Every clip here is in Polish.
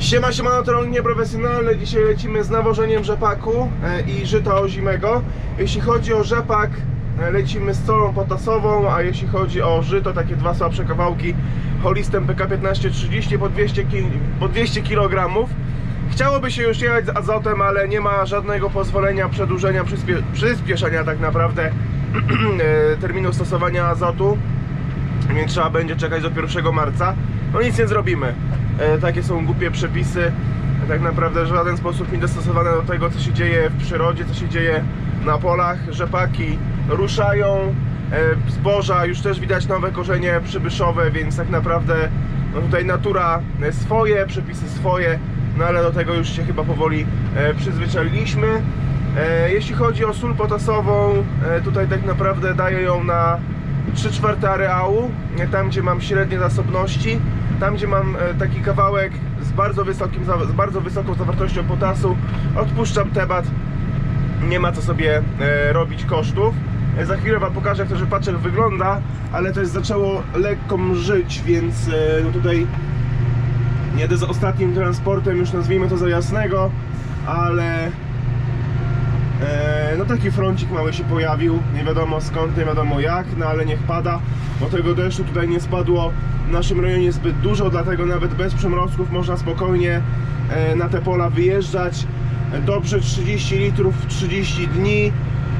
Siema, siema, to nieprofesjonalne. Dzisiaj lecimy z nawożeniem rzepaku e, i żyta ozimego. Jeśli chodzi o rzepak, e, lecimy z solą potasową, a jeśli chodzi o żyto, takie dwa słabsze kawałki holistem PK1530 po 200, ki- po 200 kg. Chciałoby się już jechać z azotem, ale nie ma żadnego pozwolenia przedłużenia, przyspie- przyspieszenia tak naprawdę e, terminu stosowania azotu więc trzeba będzie czekać do 1 marca. No nic nie zrobimy. E, takie są głupie przepisy. Tak naprawdę w żaden sposób nie dostosowane do tego, co się dzieje w przyrodzie, co się dzieje na polach. Rzepaki ruszają, e, zboża, już też widać nowe korzenie przybyszowe, więc tak naprawdę no tutaj natura e, swoje, przepisy swoje, no ale do tego już się chyba powoli przyzwyczailiśmy. Jeśli chodzi o sól potasową, tutaj tak naprawdę daję ją na 3 czwarte areału, tam gdzie mam średnie zasobności, tam gdzie mam e, taki kawałek z bardzo, wysokim, z bardzo wysoką zawartością potasu, odpuszczam tebat, nie ma co sobie e, robić kosztów. E, Za chwilę Wam pokażę, jak to rzepaczek wygląda, ale to jest zaczęło lekko mrzyć, więc no tutaj jedę z ostatnim transportem, już nazwijmy to za jasnego, ale no taki froncik mały się pojawił, nie wiadomo skąd, nie wiadomo jak, no ale niech pada, bo tego deszczu tutaj nie spadło w naszym rejonie zbyt dużo, dlatego nawet bez przymrozków można spokojnie e, na te pola wyjeżdżać. E, Dobrze 30 litrów w 30 dni,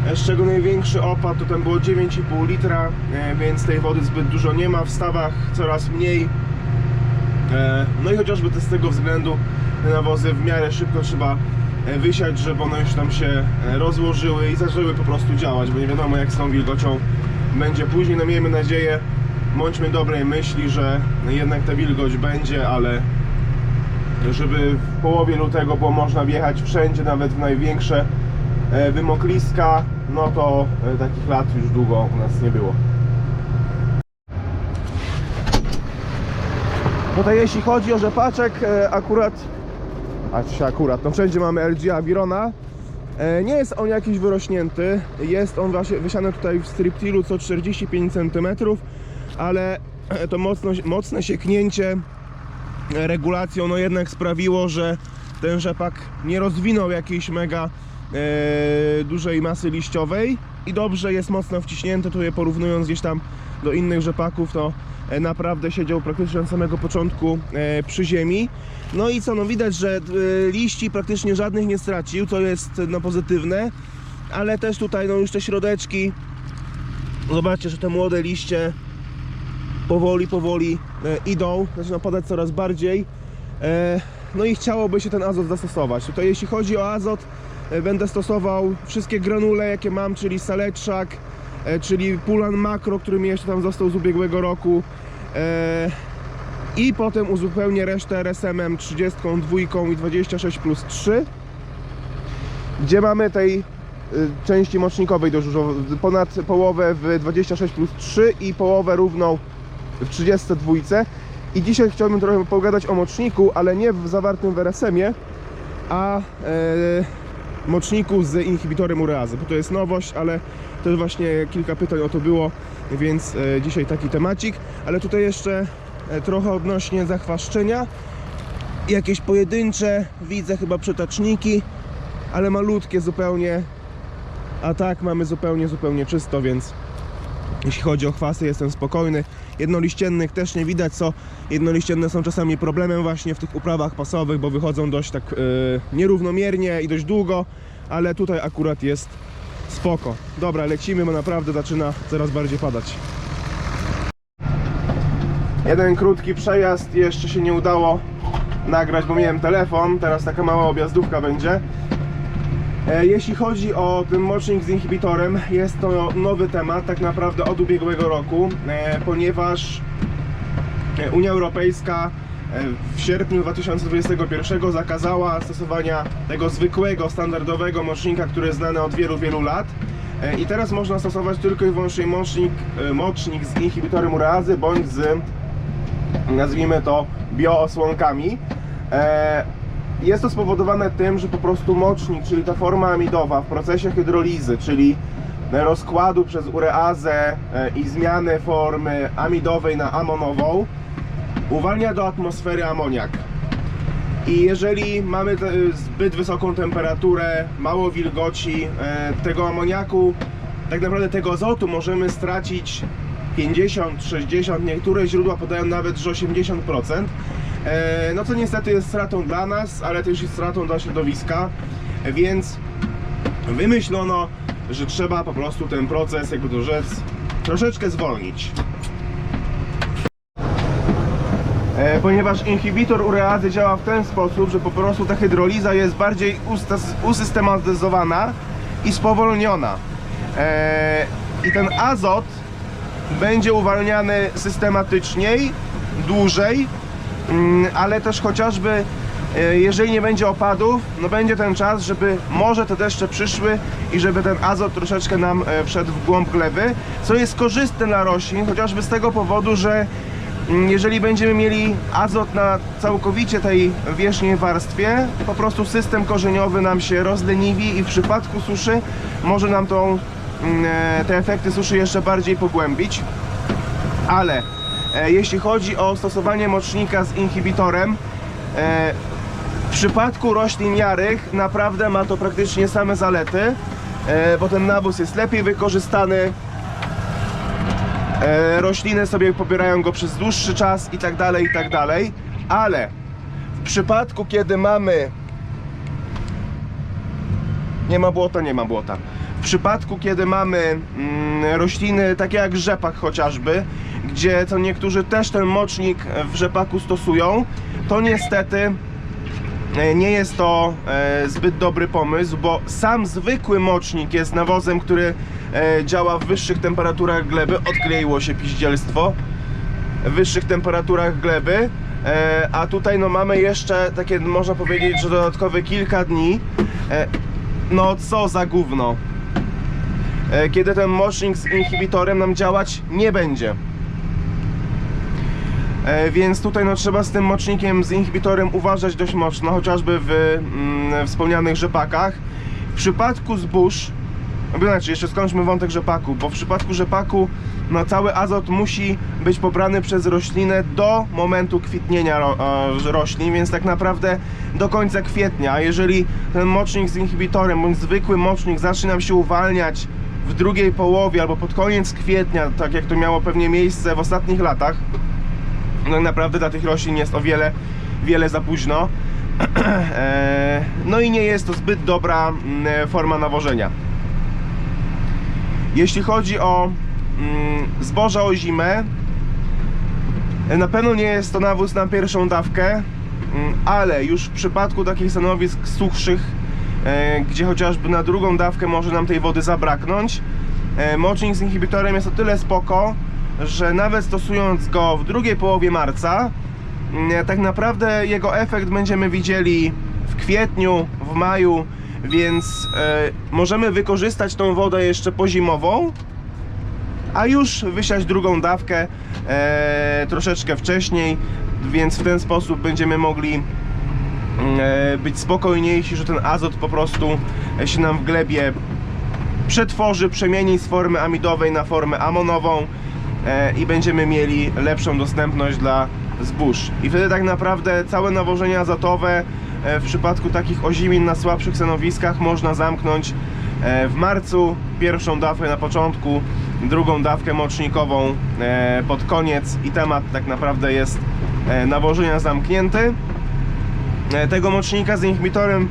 e, z czego największy opad to tam było 9,5 litra, e, więc tej wody zbyt dużo nie ma, w stawach coraz mniej. E, No i chociażby z tego względu te nawozy w miarę szybko trzeba e, wysiać, żeby one już tam się e, rozłożyły i zaczęły po prostu działać, bo nie wiadomo jak z tą wilgocią będzie później. No miejmy nadzieję, bądźmy dobrej myśli, że jednak ta wilgoć będzie, ale żeby w połowie lutego było można wjechać wszędzie, nawet w największe e, wymokliska, no to e, takich lat już długo u nas nie było. Tutaj jeśli chodzi o rzepaczek, e, akurat, a czy akurat, no wszędzie mamy LG Avirona. E, Nie jest on jakiś wyrośnięty, jest on właśnie wysiany tutaj w striptilu co 45 cm, ale e, to mocno, mocne sieknięcie regulacją no jednak sprawiło, że ten rzepak nie rozwinął jakiejś mega dużej masy liściowej i dobrze jest mocno wciśnięty, tutaj porównując gdzieś tam do innych rzepaków, to e, naprawdę siedział praktycznie od samego początku e, przy ziemi. No i co, no widać, że e, liści praktycznie żadnych nie stracił, co jest no pozytywne, ale też tutaj no już te środeczki, zobaczcie, że te młode liście powoli, powoli idą, zaczyna padać coraz bardziej. No i chciałoby się ten azot zastosować. Tutaj jeśli chodzi o azot, będę stosował wszystkie granule, jakie mam, czyli Saleczak, e, czyli Pulan Makro, który mi jeszcze tam został z ubiegłego roku. E, I potem uzupełnię resztę RSM-em 32 i 26 plus 3 gdzie mamy tej y, części mocznikowej dość dużo, ponad połowę w 26 plus 3 i połowę równą w 32. I dzisiaj chciałbym trochę pogadać o moczniku, ale nie w zawartym w RSM-ie, a e, moczniku z inhibitorem ureazy, bo to jest nowość, ale też właśnie kilka pytań o to było, więc e, dzisiaj taki temacik, ale tutaj jeszcze e, trochę odnośnie zachwaszczenia. Jakieś pojedyncze, widzę chyba przetaczniki, ale malutkie zupełnie, a tak mamy zupełnie, zupełnie czysto, więc jeśli chodzi o chwasty jestem spokojny. Jednoliściennych też nie widać, co jednoliścienne są czasami problemem właśnie w tych uprawach pasowych, bo wychodzą dość tak yy, nierównomiernie i dość długo, ale tutaj akurat jest spoko. Dobra, lecimy, bo naprawdę zaczyna coraz bardziej padać. Jeden krótki przejazd, jeszcze się nie udało nagrać, bo miałem telefon, teraz taka mała objazdówka będzie. E, Jeśli chodzi o ten mocznik z inhibitorem, jest to nowy temat tak naprawdę od ubiegłego roku, e, ponieważ e, Unia Europejska w sierpniu 2021 zakazała stosowania tego zwykłego, standardowego mocznika, który jest znany od wielu, wielu lat. I teraz można stosować tylko i wyłącznie mocznik, mocznik z inhibitorem ureazy bądź z nazwijmy to bioosłonkami. E, jest to spowodowane tym, że po prostu mocznik, czyli ta forma amidowa w procesie hydrolizy, czyli rozkładu przez ureazę e, i zmiany formy amidowej na amonową, uwalnia do atmosfery amoniak. I jeżeli mamy te, zbyt wysoką temperaturę, mało wilgoci, e, tego amoniaku, tak naprawdę tego azotu możemy stracić 50, 60, niektóre źródła podają nawet, że 80%. E, no co niestety jest stratą dla nas, ale też jest stratą dla środowiska, więc wymyślono, że trzeba po prostu ten proces, jakby to rzec, troszeczkę zwolnić. E, ponieważ inhibitor ureazy działa w ten sposób, że po prostu ta hydroliza jest bardziej usystematyzowana i spowolniona. E, I ten azot będzie uwalniany systematyczniej, dłużej, ale też chociażby e, jeżeli nie będzie opadów, no będzie ten czas, żeby może te deszcze przyszły i żeby ten azot troszeczkę nam e, wszedł w głąb gleby, co jest korzystne dla roślin, chociażby z tego powodu, że Mm, jeżeli będziemy mieli azot na całkowicie tej wierzchniej warstwie, po prostu system korzeniowy nam się rozleniwi i w przypadku suszy może nam tą, mm, e, te efekty suszy jeszcze bardziej pogłębić. Ale jeśli chodzi o stosowanie mocznika z inhibitorem, e, w przypadku roślin jarych naprawdę ma to praktycznie same zalety, e, bo ten nawóz jest lepiej wykorzystany, e, rośliny sobie pobierają go przez dłuższy czas i tak dalej, i tak dalej, ale w przypadku kiedy mamy nie ma błota, nie ma błota. W przypadku kiedy mamy mm, rośliny takie jak rzepak chociażby, gdzie co niektórzy też ten mocznik w rzepaku stosują, to niestety E, nie jest to e, zbyt dobry pomysł, bo sam zwykły mocznik jest nawozem, który e, działa w wyższych temperaturach gleby. Odkleiło się piździelstwo. W wyższych temperaturach gleby. A tutaj no mamy jeszcze takie, można powiedzieć, że dodatkowe kilka dni. No co za gówno. Kiedy ten mocznik z inhibitorem nam działać nie będzie. E, Więc tutaj no, trzeba z tym mocznikiem, z inhibitorem uważać dość mocno, chociażby w mm, wspomnianych rzepakach. W przypadku zbóż, no, znaczy jeszcze skończmy wątek rzepaku, bo w przypadku rzepaku no, cały azot musi być pobrany przez roślinę do momentu kwitnienia ro, e, roślin, więc tak naprawdę do końca kwietnia. A jeżeli ten mocznik z inhibitorem bądź zwykły mocznik zacznie nam się uwalniać w drugiej połowie albo pod koniec kwietnia, tak jak to miało pewnie miejsce w ostatnich latach, no naprawdę dla tych roślin jest o wiele, wiele za późno. E, No i nie jest to zbyt dobra mm, forma nawożenia. Jeśli chodzi o mm, zboża o zimę, na pewno nie jest to nawóz na pierwszą dawkę, mm, ale już w przypadku takich stanowisk suchszych, e, gdzie chociażby na drugą dawkę może nam tej wody zabraknąć, e, mocznik z inhibitorem jest o tyle spoko, że nawet stosując go w drugiej połowie marca, mm, tak naprawdę jego efekt będziemy widzieli w kwietniu, w maju, więc e, możemy wykorzystać tą wodę jeszcze pozimową, a już wysiać drugą dawkę e, troszeczkę wcześniej, więc w ten sposób będziemy mogli mm, e, być spokojniejsi, że ten azot po prostu się nam w glebie przetworzy, przemieni z formy amidowej na formę amonową i będziemy mieli lepszą dostępność dla zbóż. I wtedy tak naprawdę całe nawożenie azotowe e, w przypadku takich ozimin na słabszych stanowiskach można zamknąć e, w marcu, pierwszą dawkę na początku, drugą dawkę mocznikową e, pod koniec i temat tak naprawdę jest e, nawożenia zamknięty. E, Tego mocznika z inhibitorem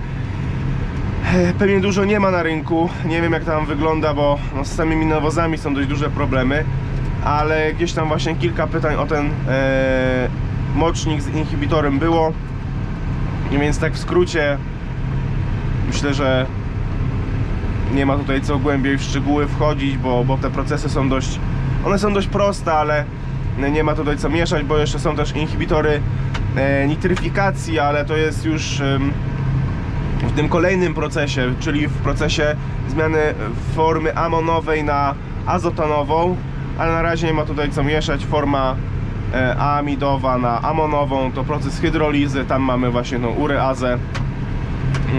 E, Pewnie dużo nie ma na rynku. Nie wiem jak tam wygląda, bo no, z samymi nawozami są dość duże problemy. Ale gdzieś tam właśnie kilka pytań o ten e, mocznik z inhibitorem było. Więc tak w skrócie myślę, że nie ma tutaj co głębiej w szczegóły wchodzić, bo, bo te procesy są dość. One są dość proste, ale nie ma tutaj co mieszać, bo jeszcze są też inhibitory e, nitryfikacji, ale to jest już. em, w tym kolejnym procesie, czyli w procesie zmiany formy amonowej na azotanową, ale na razie nie ma tutaj co mieszać. Forma e, amidowa na amonową to proces hydrolizy, tam mamy właśnie tą ureazę,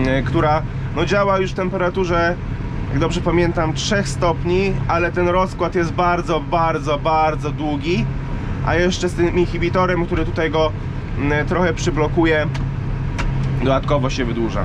e, która no, działa już w temperaturze, jak dobrze pamiętam, 3 stopni, ale ten rozkład jest bardzo, bardzo, bardzo długi, a jeszcze z tym inhibitorem, który tutaj go mm, trochę przyblokuje, dodatkowo się wydłuża.